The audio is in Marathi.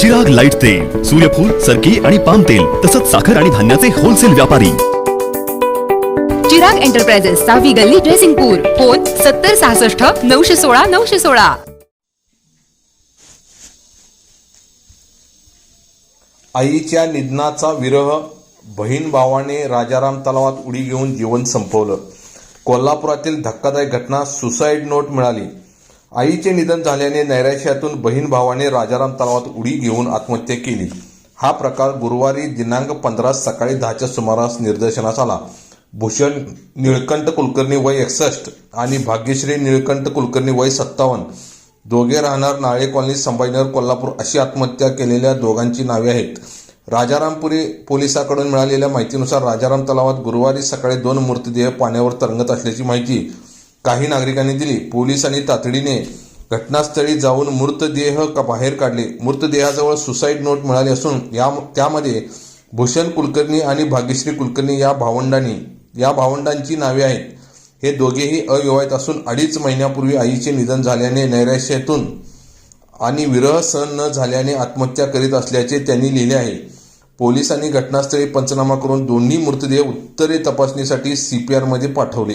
चिराग लाइट तेल सूर्यफूल सरकी आणि पाम तेल तसंच साखर आणि धान्याचे होलसेल व्यापारी. चिराग एंटरप्राइजेस सहावी गल्ली ड्रेसिंगपूर फोन सत्तर सहासष्ट नऊशे सोळा नऊशे सोळा. आईच्या निधनाचा विरह बहीण भावाने राजाराम तलावात उडी घेऊन जीवन संपवलं. कोल्हापुरातील धक्कादायक घटना सुसाईड नोट मिळाली. आईचे निधन झाल्याने नैराश्यातून बहीण भावाने राजाराम तलावात उडी घेऊन आत्महत्या केली. हा प्रकार गुरुवारी दिनांक पंधरा सकाळी दहाच्या सुमारास निदर्शनास आला. भूषण निळकंठ कुलकर्णी वय एकसष्ट आणि भाग्यश्री निळकंठ कुलकर्णी वय सत्तावन्न. दोघे राहणार नाळे कॉलनी संभाजीनगर कोल्हापूर अशी आत्महत्या केलेल्या दोघांची नावे आहेत. राजारामपुरी पोलिसाकडून मिळालेल्या माहितीनुसार राजाराम तलावात गुरुवारी सकाळी दोन मृतदेह पाण्यावर तरंगत असल्याची माहिती काही नागरिकांनी दिली. पोलिसांनी तातडीने घटनास्थळी जाऊन मृतदेह का बाहेर काढले. मृतदेहाजवळ सुसाईड नोट मिळाली असून या त्यामध्ये भूषण कुलकर्णी आणि भाग्यश्री कुलकर्णी या भावंडांनी या भावंडांची नावे आहेत. हे दोघेही अविवाहित असून अडीच महिन्यापूर्वी आईचे निधन झाल्याने नैराश्यातून आणि विरह सहन न झाल्याने आत्महत्या करीत असल्याचे त्यांनी लिहिले आहे. पोलिसांनी घटनास्थळी पंचनामा करून दोन्ही मृतदेह उत्तरे तपासणीसाठी सीपीआरमध्ये पाठवले.